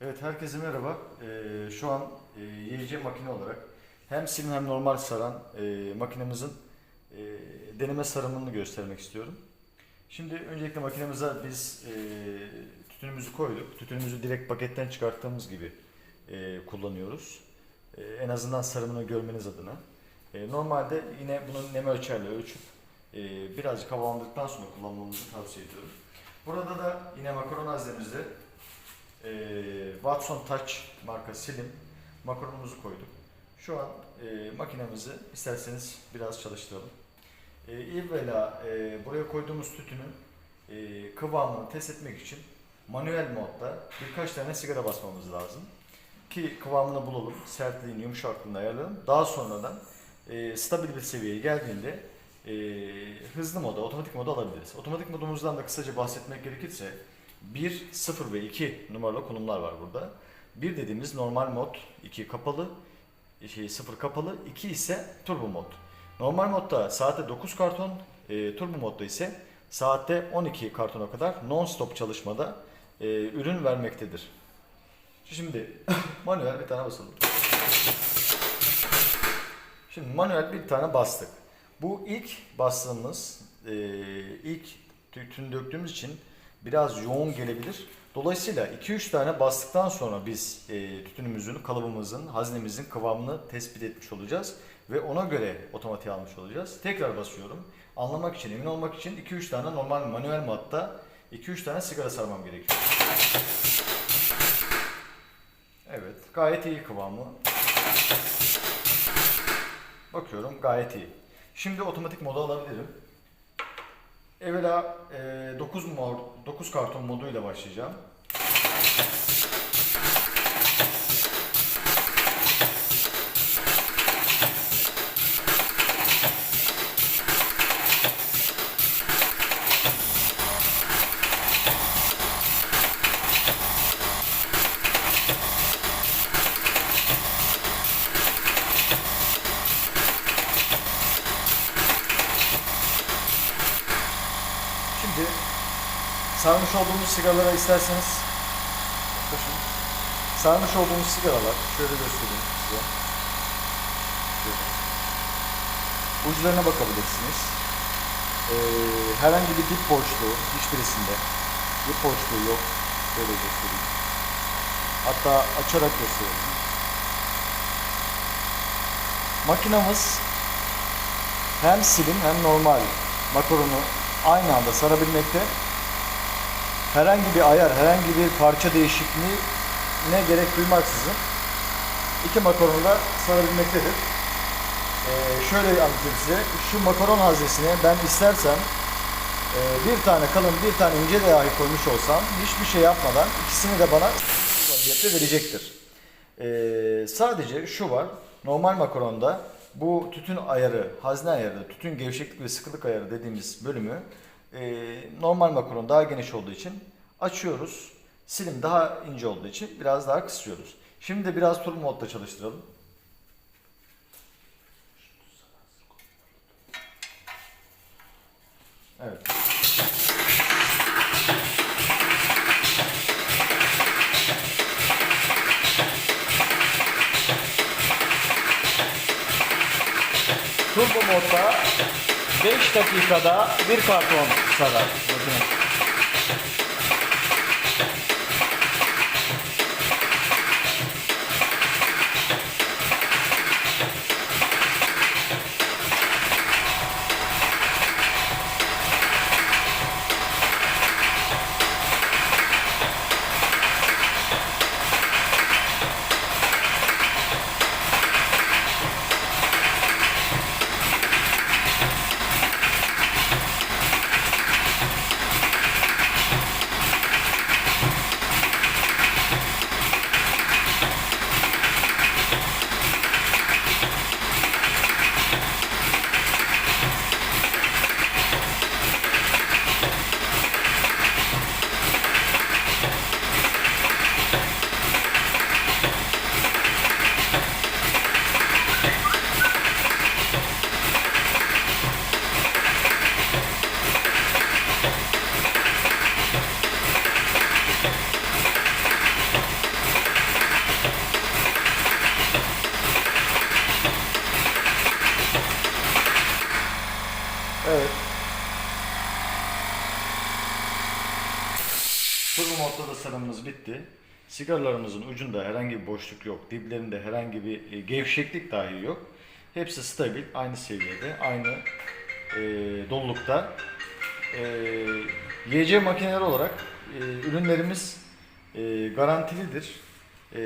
Evet herkese merhaba. Ee, şu an e, YC makine olarak hem sim hem normal saran e, makinemizin e, deneme sarımını göstermek istiyorum. Şimdi öncelikle makinemize biz e, tütünümüzü koyduk. Tütünümüzü direkt paketten çıkarttığımız gibi e, kullanıyoruz. E, en azından sarımını görmeniz adına. E, normalde yine bunun nem ölçerle ölçüp e, birazcık havalandırdıktan sonra kullanmamızı tavsiye ediyorum. Burada da yine makaron haznemizde e, Watson Touch marka silim makaronumuzu koyduk. Şu an e, makinemizi isterseniz biraz çalıştıralım. E, evvela e, buraya koyduğumuz tütünün e, kıvamını test etmek için manuel modda birkaç tane sigara basmamız lazım. Ki kıvamını bulalım, sertliğini, yumuşaklığını ayarlayalım. Daha sonradan e, stabil bir seviyeye geldiğinde e, hızlı moda, otomatik moda alabiliriz. Otomatik modumuzdan da kısaca bahsetmek gerekirse 1, 0 ve 2 numaralı konumlar var burada. 1 dediğimiz normal mod, 2 kapalı, şey 0 kapalı, 2 ise turbo mod. Normal modda saatte 9 karton, e, turbo modda ise saatte 12 kartona kadar non-stop çalışmada e, ürün vermektedir. Şimdi manuel bir tane basalım. Şimdi manuel bir tane bastık. Bu ilk bastığımız, e, ilk tütün döktüğümüz için biraz yoğun gelebilir. Dolayısıyla 2-3 tane bastıktan sonra biz e, tütünümüzün, kalıbımızın, haznemizin kıvamını tespit etmiş olacağız. Ve ona göre otomatiğe almış olacağız. Tekrar basıyorum. Anlamak için, emin olmak için 2-3 tane normal manuel modda 2-3 tane sigara sarmam gerekiyor. Evet, gayet iyi kıvamı. Bakıyorum gayet iyi. Şimdi otomatik moda alabilirim. Evvela e, 9 mod, 9 karton moduyla başlayacağım. Şimdi sarmış olduğumuz sigaralara isterseniz bakın. Sarmış olduğumuz sigaralar şöyle göstereyim size. Şöyle. Uçlarına bakabilirsiniz. Ee, herhangi bir dip boşluğu hiçbirisinde dip boşluğu yok. Şöyle göstereyim. Hatta açarak göstereyim. Makinamız hem silim hem normal makaronu aynı anda sarabilmekte. Herhangi bir ayar, herhangi bir parça değişikliği ne gerek duymaksızın iki makaronu da sarabilmektedir. Ee, şöyle anlatayım size. Şu makaron haznesine ben istersem e, bir tane kalın, bir tane ince de dahi koymuş olsam hiçbir şey yapmadan ikisini de bana vaziyette verecektir. Ee, sadece şu var. Normal makaronda bu tütün ayarı, hazne ayarı, tütün gevşeklik ve sıkılık ayarı dediğimiz bölümü e, normal makaron daha geniş olduğu için açıyoruz. Silim daha ince olduğu için biraz daha kısıyoruz. Şimdi de biraz turbo modda çalıştıralım. Evet. Turbo modda 5 dakikada bir karton sarar. Turbo motor sarımımız bitti. Sigaralarımızın ucunda herhangi bir boşluk yok. Diplerinde herhangi bir e, gevşeklik dahi yok. Hepsi stabil, aynı seviyede, aynı e, dolulukta. E, YC makineler olarak e, ürünlerimiz e, garantilidir. E,